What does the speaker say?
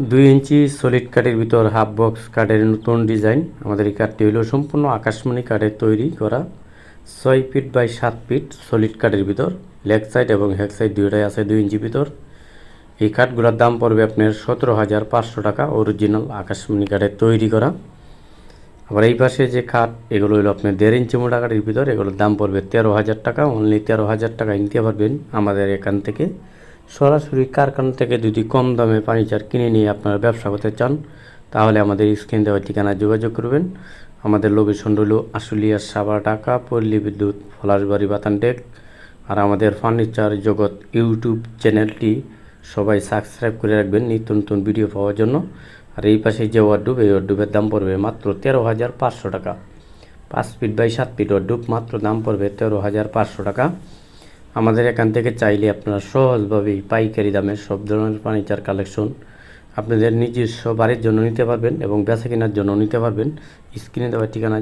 দুই ইঞ্চি সলিড কাঠের ভিতর হাফ বক্স কাঠের নতুন ডিজাইন আমাদের এই কাঠটি হলো সম্পূর্ণ আকাশমণি কাঠের তৈরি করা। ছয় ফিট বাই সাত ফিট সলিড কাঠের ভিতর। লেগ সাইড এবং হেক সাইড দুইটাই আছে দুই ইঞ্চি ভিতর। এই কাঠগুলোর দাম পড়বে আপনার সতেরো হাজার পাঁচশো টাকা অরিজিনাল আকাশমণি কাঠের তৈরি করা। আবার এই পাশে যে খাট এগুলো হলো আপনার দেড় ইঞ্চি মোটা কাঠের ভিতর। এগুলোর দাম পড়বে তেরো হাজার টাকা। অনলি তেরো হাজার টাকা নিতে পারবেন আমাদের এখান থেকে। সরাসরি কারখানা থেকে যদি কম দামে ফার্নিচার কিনে নিয়ে আপনারা ব্যবসা করতে চান, তাহলে আমাদের স্ক্রিন দেওয়া ঠিকানায় যোগাযোগ করবেন। আমাদের লোকেশন হলো আশুলিয়া সাবা ঢাকা, পল্লী বিদ্যুৎ, ফলাশবাড়ি বাতানটেক আর আমাদের ফার্নিচার জগৎ ইউটিউব চ্যানেলটি সবাই সাবস্ক্রাইব করে রাখবেন নিত্য নতুন ভিডিও পাওয়ার জন্য। আর এই পাশে যে ওয়ার্ডুব এই ওয়ার্ডুবের দাম পড়বে মাত্র তেরো হাজার পাঁচশো টাকা। পাঁচ ফিট বাই সাত ফিট ওয়ার্ডুব মাত্র দাম পড়বে তেরো হাজার পাঁচশো টাকা। আমাদের এখান থেকে চাইলে আপনারা সহজভাবেই পাইকারি দামের সব ধরনের ফার্নিচার কালেকশন আপনাদের নিজস্ব বাড়ির জন্য নিতে পারবেন এবং বেচা কেনার জন্য নিতে পারবেন। স্ক্রিনে দেওয়া ঠিকানা